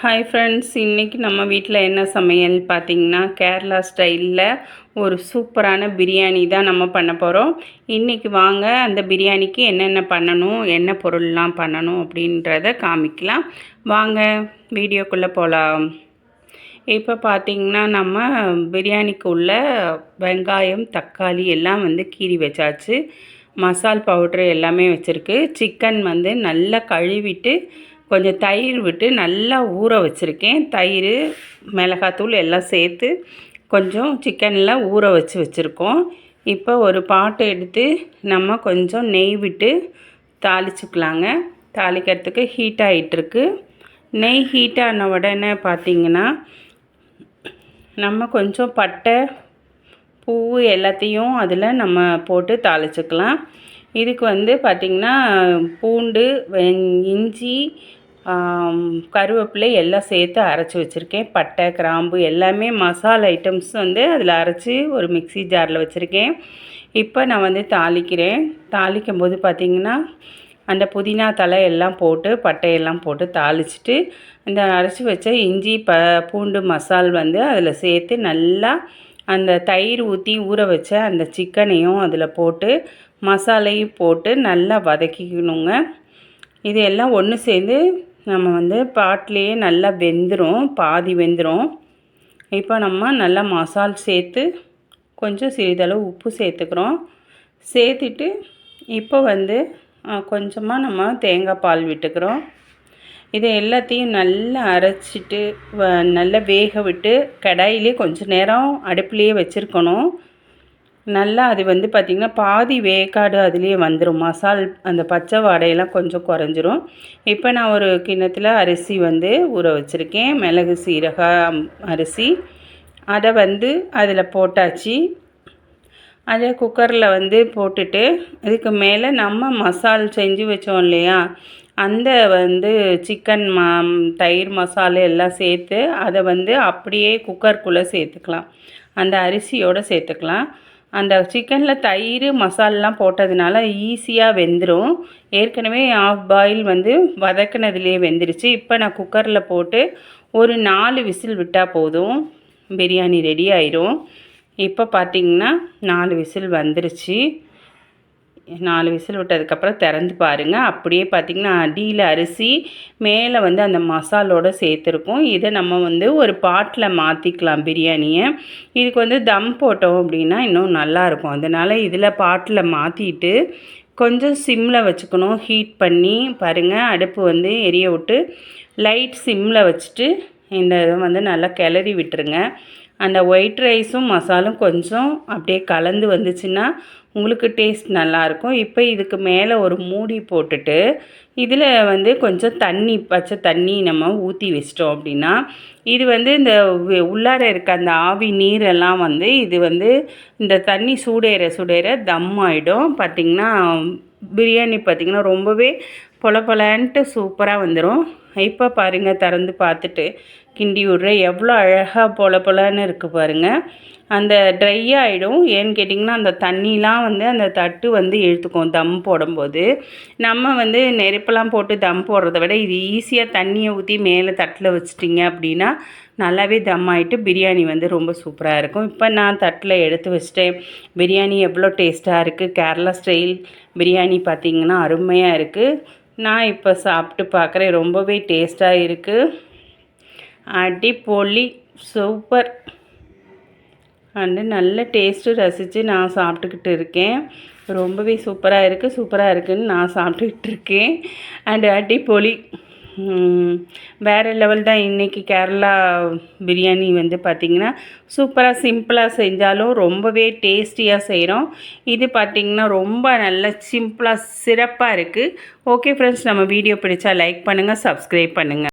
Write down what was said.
Hi friends இன்றைக்கி நம்ம வீட்டில் என்ன சமையல் பார்த்திங்கன்னா கேரளா ஸ்டைலில் ஒரு சூப்பரான பிரியாணி தான் நம்ம பண்ண போகிறோம் இன்றைக்கி வாங்க அந்த பிரியாணிக்கு என்னென்ன பண்ணணும் என்ன பொருள்லாம் பண்ணணும் அப்படின்றத காமிக்கலாம். வாங்க வீடியோக்குள்ளே போகலாம் இப்போ பார்த்திங்கன்னா நம்ம பிரியாணிக்கு உள்ள வெங்காயம் தக்காளி எல்லாம் வந்து கீறி வச்சாச்சு. மசால் பவுட்ரு எல்லாமே வச்சுருக்கு. சிக்கன் வந்து நல்லா கழுவிட்டு கொஞ்சம் தயிர் விட்டு நல்லா ஊற வச்சுருக்கேன். தயிர் மிளகாத்தூள் எல்லாம் சேர்த்து கொஞ்சம் சிக்கனில் ஊற வச்சு வச்சுருக்கோம். இப்போ ஒரு பாட்டு எடுத்து நம்ம கொஞ்சம் நெய் விட்டு தாளிச்சுக்கலாங்க. தாளிக்கிறதுக்கு ஹீட் ஆகிட்டுருக்கு நெய் ஹீட் ஆன உடனே பார்த்திங்கன்னா நம்ம கொஞ்சம் பட்டை பூ எல்லாத்தையும் அதில் நம்ம போட்டு தாளிச்சுக்கலாம். இதுக்கு வந்து பார்த்திங்கன்னா பூண்டு இஞ்சி கருவேப்பிலை எல்லாம் சேர்த்து அரைச்சி வச்சுருக்கேன். பட்டை கிராம்பு எல்லாமே மசாலா ஐட்டம்ஸ் வந்து அதில் அரைச்சி ஒரு மிக்சி ஜாரில் வச்சுருக்கேன். இப்போ நான் வந்து தாளிக்கிறேன். தாளிக்கும் போது பார்த்திங்கன்னா அந்த புதினா தலை எல்லாம் போட்டு பட்டையெல்லாம் போட்டு தாளிச்சிட்டு அந்த அரைச்சி வச்ச இஞ்சி ப பூண்டு மசால் வந்து அதில் சேர்த்து நல்லா அந்த தயிர் ஊற்றி ஊற வச்ச அந்த சிக்கனையும் அதில் போட்டு மசாலையும் போட்டு நல்லா வதக்கிக்கணுங்க. இது எல்லாம் ஒன்று சேர்ந்து நம்ம வந்து பாட்லேயே நல்லா வெந்துடும் பாதி வெந்துடும் இப்போ நம்ம நல்லா மசால் சேர்த்து கொஞ்சம் சிறிதளவு உப்பு சேர்த்துக்கிறோம். சேர்த்துட்டு இப்போ வந்து கொஞ்சமாக நம்ம தேங்காய் பால் விட்டுக்கிறோம். இதை எல்லாத்தையும் நல்லா அரைச்சிட்டு நல்லா வேக விட்டு கடாயிலே கொஞ்சம் நேரம் அடுப்புலேயே வச்சுருக்கணும். நல்லா அது வந்து பார்த்திங்கன்னா பாதி வேக்காடு அதுலேயே வந்துடும் மசால் அந்த பச்சை வாடையெல்லாம் கொஞ்சம் குறைஞ்சிரும். இப்போ நான் ஒரு கிண்ணத்தில் அரிசி வந்து ஊற வச்சுருக்கேன். மிளகு சீரக அரிசி. அதை வந்து அதில் போட்டாச்சு. அதை குக்கரில் வந்து போட்டுட்டு அதுக்கு மேலே நம்ம மசால் செஞ்சு வச்சோம் இல்லையா? அந்த வந்து சிக்கன் ம தயிர் மசாலா எல்லாம் சேர்த்து அதை வந்து அப்படியே குக்கருக்குள்ளே சேர்த்துக்கலாம். அந்த அரிசியோடு சேர்த்துக்கலாம். அந்த சிக்கனில் தயிர் மசாலெலாம் போட்டதுனால ஈஸியாக வெந்துடும் ஏற்கனவே ஆஃப் பாயில் வந்து வதக்கினதுலேயே வெந்துருச்சு. இப்போ நான் குக்கரில் போட்டு ஒரு நாலு விசில் விட்டால் போதும். பிரியாணி ரெடி ஆயிரும். இப்போ பார்த்திங்கன்னா நாலு விசில் வந்துருச்சு. நாலு விசில் விட்டதுக்கப்புறம் திறந்து பாருங்கள் அப்படியே பார்த்திங்கன்னா அடியில் அரிசி மேலே வந்து அந்த மசாலோடு சேர்த்துருக்கும். இதை நம்ம வந்து ஒரு பாட்டில் மாற்றிக்கலாம் பிரியாணியை. இதுக்கு வந்து தம் போட்டோம் அப்படின்னா இன்னும் நல்லாயிருக்கும். அதனால் இதில் பாட்டில் மாற்றிட்டு கொஞ்சம் சிம்மில் வச்சுக்கணும். ஹீட் பண்ணி பாருங்கள் அடுப்பு வந்து எரிய விட்டு லைட் சிம்மில் வச்சுட்டு இந்த இதை வந்து நல்லா கிளறி விட்டுருங்க. அந்த ஒயிட் ரைஸும் மசாலும் கொஞ்சம் அப்படியே கலந்து வந்துச்சுன்னா உங்களுக்கு டேஸ்ட் நல்லாயிருக்கும். இப்போ இதுக்கு மேலே ஒரு மூடி போட்டுட்டு இதில் வந்து கொஞ்சம் தண்ணி பச்சை தண்ணி நம்ம ஊற்றி வச்சிட்டோம் அப்படின்னா இது வந்து இந்த உள்ளார இருக்க அந்த ஆவி நீரெல்லாம் வந்து இது வந்து இந்த தண்ணி சூடேற சூடேற தம் ஆகிடும் பார்த்திங்கன்னா பிரியாணி பார்த்திங்கன்னா ரொம்பவே பொல பொலன்ட்டு சூப்பராக வந்துடும் இப்போ பாருங்கள் திறந்து பார்த்துட்டு கிண்டி விட்றேன் எவ்வளோ அழகாக பொல பொலன்னு இருக்குது பாருங்கள் அந்த ட்ரை ஆகிடும் ஏன்னு கேட்டிங்கன்னா அந்த தண்ணிலாம் வந்து அந்த தட்டு வந்து இழுத்துக்கும் தம் போடும்போது. நம்ம வந்து நெருப்பெல்லாம் போட்டு தம் போடுறத விட இது ஈஸியாக தண்ணியை ஊற்றி மேலே தட்டில் வச்சிட்டிங்க அப்படின்னா நல்லாவே தம் ஆகிட்டு பிரியாணி வந்து ரொம்ப சூப்பராக இருக்கும். இப்போ நான் தட்டில் எடுத்து வச்சிட்டேன். பிரியாணி எவ்வளோ டேஸ்ட்டாக இருக்குது கேரளா ஸ்டைல் பிரியாணி பார்த்திங்கன்னா அருமையாக இருக்குது நான் இப்போ சாப்பிட்டு பார்க்குறேன். ரொம்பவே டேஸ்ட்டாக இருக்குது அடிப்பொலி சூப்பர். அண்டு நல்ல டேஸ்ட்டு ரசித்து நான் சாப்பிட்டுக்கிட்டு இருக்கேன். ரொம்பவே சூப்பராக இருக்குது சூப்பராக இருக்குதுன்னு நான் சாப்பிட்டுக்கிட்டு இருக்கேன். அண்டு அடிப்பொலி வேறு லெவல் தான் இன்றைக்கி கேரளா பிரியாணி வந்து பார்த்திங்கன்னா சூப்பராக சிம்பிளாக செஞ்சாலும் ரொம்பவே டேஸ்டியாக செய்கிறோம் இது பார்த்திங்கன்னா ரொம்ப நல்ல சிம்பிளாக சிறப்பாக இருக்குது ஓகே ஃப்ரெண்ட்ஸ் நம்ம வீடியோ பிடிச்சா லைக் பண்ணுங்கள் சப்ஸ்கிரைப் பண்ணுங்கள்